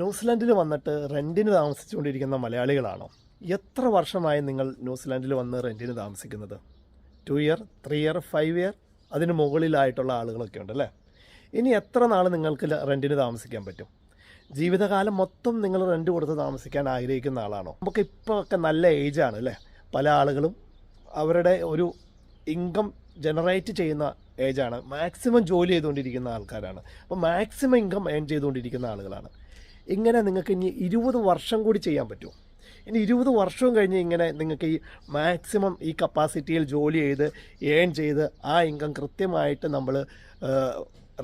ന്യൂസിലാൻഡിൽ വന്നിട്ട് റെന്റിന് താമസിച്ചുകൊണ്ടിരിക്കുന്ന മലയാളികളാണോ? എത്ര വർഷമായി നിങ്ങൾ ന്യൂസിലാൻഡിൽ വന്ന് റെന്റിന് താമസിക്കുന്നത്? Two year three year five year അതിന് മുകളിലായിട്ടുള്ള ആളുകളൊക്കെ ഉണ്ട് അല്ലേ ഇനി എത്ര നാൾ നിങ്ങൾക്ക് റെന്റിന് താമസിക്കാൻ പറ്റും? ജീവിതകാലം മൊത്തം നിങ്ങൾ റെന്റ് കൊടുത്ത് താമസിക്കാൻ ആഗ്രഹിക്കുന്ന ആളാണോ? നമുക്ക് ഇപ്പോൾ ഒക്കെ നല്ല ഏജാണ് അല്ലേ? പല ആളുകളും അവരുടെ ഒരു ഇൻകം ജനറേറ്റ് ചെയ്യുന്ന ഏജാണ്. മാക്സിമം ജോലി ചെയ്തുകൊണ്ടിരിക്കുന്ന ആൾക്കാരാണ്. അപ്പോൾ മാക്സിമം ഇൻകം ഏൺ ചെയ്തുകൊണ്ടിരിക്കുന്ന ആളുകളാണ്. ഇങ്ങനെ നിങ്ങൾക്ക് ഇനി ഇരുപത് വർഷം കൂടി ചെയ്യാൻ പറ്റുമോ ഇനി ഇരുപത് വർഷവും കഴിഞ്ഞ് ഇങ്ങനെ നിങ്ങൾക്ക് ഈ മാക്സിമം ഈ കപ്പാസിറ്റിയിൽ ജോലി ചെയ്ത് ഏൺ ചെയ്ത് ആ ഇൻകം കൃത്യമായിട്ട് നമ്മൾ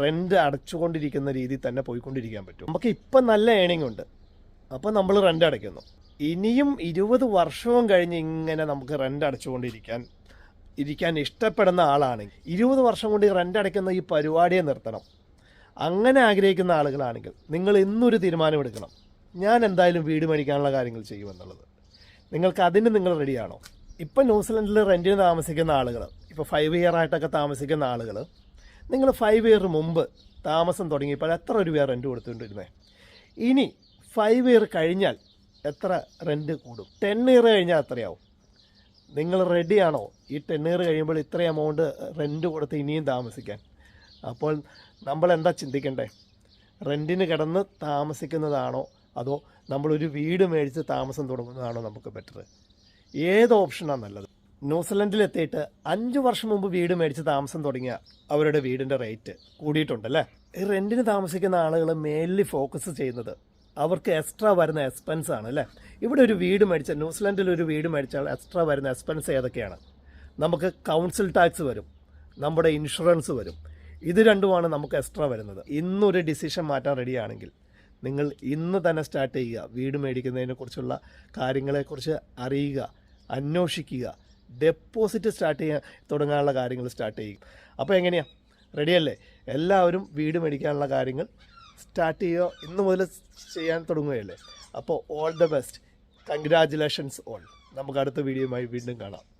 റെന്റ് അടച്ചുകൊണ്ടിരിക്കുന്ന രീതിയിൽ തന്നെ പോയിക്കൊണ്ടിരിക്കാൻ പറ്റും. നമുക്ക് ഇപ്പം നല്ല ഏണിംഗ് ഉണ്ട്. അപ്പോൾ നമ്മൾ റെന്റ് അടയ്ക്കുന്നു. ഇനിയും ഇരുപത് വർഷവും കഴിഞ്ഞ് ഇങ്ങനെ നമുക്ക് റെന്റ് അടച്ചുകൊണ്ടിരിക്കാൻ ഇരിക്കാൻ ഇഷ്ടപ്പെടുന്ന ആളാണെങ്കിൽ ഇരുപത് വർഷം കൊണ്ട് റെന്റ് അടയ്ക്കുന്ന ഈ പരിപാടിയെ നിർത്തണം. അങ്ങനെ ആഗ്രഹിക്കുന്ന ആളുകളാണെങ്കിൽ നിങ്ങൾ ഇന്നൊരു തീരുമാനമെടുക്കണം. ഞാൻ എന്തായാലും വീട് മേടിക്കാനുള്ള കാര്യങ്ങൾ ചെയ്യുമെന്നുള്ളത് നിങ്ങൾക്ക് അതിന് നിങ്ങൾ റെഡിയാണോ? ഇപ്പം ന്യൂസിലൻഡിൽ റെന്റിന് താമസിക്കുന്ന ആളുകൾ ഇപ്പോൾ ഫൈവ് ഇയർ ആയിട്ടൊക്കെ താമസിക്കുന്ന ആളുകൾ നിങ്ങൾ ഫൈവ് ഇയർ മുമ്പ് താമസം തുടങ്ങിയപ്പോൾ എത്ര രൂപയാണ് റെന്റ് കൊടുത്തുകൊണ്ടിരുന്നത് ഇനി ഫൈവ് ഇയർ കഴിഞ്ഞാൽ എത്ര റെന്റ് കൂടും? ടെൻ ഇയർ കഴിഞ്ഞാൽ എത്രയാവും? നിങ്ങൾ റെഡിയാണോ? ഈ ടെൻ ഇയർ കഴിയുമ്പോൾ ഇത്ര എമൗണ്ട് റെന്റ് കൊടുത്ത് ഇനിയും താമസിക്കാൻ? അപ്പോൾ നമ്മൾ എന്താ ചിന്തിക്കണ്ടേ? റെന്റിന് കിടന്ന് താമസിക്കുന്നതാണോ? അതോ നമ്മളൊരു വീട് മേടിച്ച് താമസം തുടങ്ങുന്നതാണോ നമുക്ക് ബെറ്റർ ഏത് ഓപ്ഷനാണ് നല്ലത്? ന്യൂസിലൻഡിലെത്തിയിട്ട് അഞ്ച് വർഷം മുമ്പ് വീട് മേടിച്ച് താമസം തുടങ്ങിയ അവരുടെ വീടിന്റെ റേറ്റ് കൂടിയിട്ടുണ്ടല്ലേ? ഈ റെന്റിന് താമസിക്കുന്ന ആളുകൾ മെയിൻലി ഫോക്കസ് ചെയ്യുന്നത് അവർക്ക് എക്സ്ട്രാ വരുന്ന എക്സ്പെൻസ് ആണ് അല്ലേ? ഇവിടെ ഒരു വീട് മേടിച്ച ന്യൂസിലൻഡിൽ ഒരു വീട് മേടിച്ചാൽ എക്സ്ട്രാ വരുന്ന എക്സ്പെൻസ് ഏതൊക്കെയാണ്? നമുക്ക് കൗൺസിൽ ടാക്സ് വരും നമ്മുടെ ഇൻഷുറൻസ് വരും ഇത് രണ്ടുമാണ് നമുക്ക് എക്സ്ട്രാ വരുന്നത്. ഇന്നൊരു ഡിസിഷൻ മാറ്റാൻ റെഡിയാണെങ്കിൽ നിങ്ങൾ ഇന്ന് തന്നെ സ്റ്റാർട്ട് ചെയ്യുക. വീട് മേടിക്കുന്നതിനെക്കുറിച്ചുള്ള കാര്യങ്ങളെക്കുറിച്ച് അറിയുക അന്വേഷിക്കുക ഡെപ്പോസിറ്റ് സ്റ്റാർട്ട് ചെയ്യാൻ തുടങ്ങാനുള്ള കാര്യങ്ങൾ സ്റ്റാർട്ട് ചെയ്യും. അപ്പോൾ എങ്ങനെയാണ് റെഡിയല്ലേ എല്ലാവരും വീട് മേടിക്കാനുള്ള കാര്യങ്ങൾ സ്റ്റാർട്ട് ചെയ്യുക. ഇന്ന് മുതൽ ചെയ്യാൻ തുടങ്ങുകയല്ലേ? അപ്പോൾ all the best congratulations all നമുക്ക് അടുത്ത വീഡിയോയുമായി വീണ്ടും കാണാം.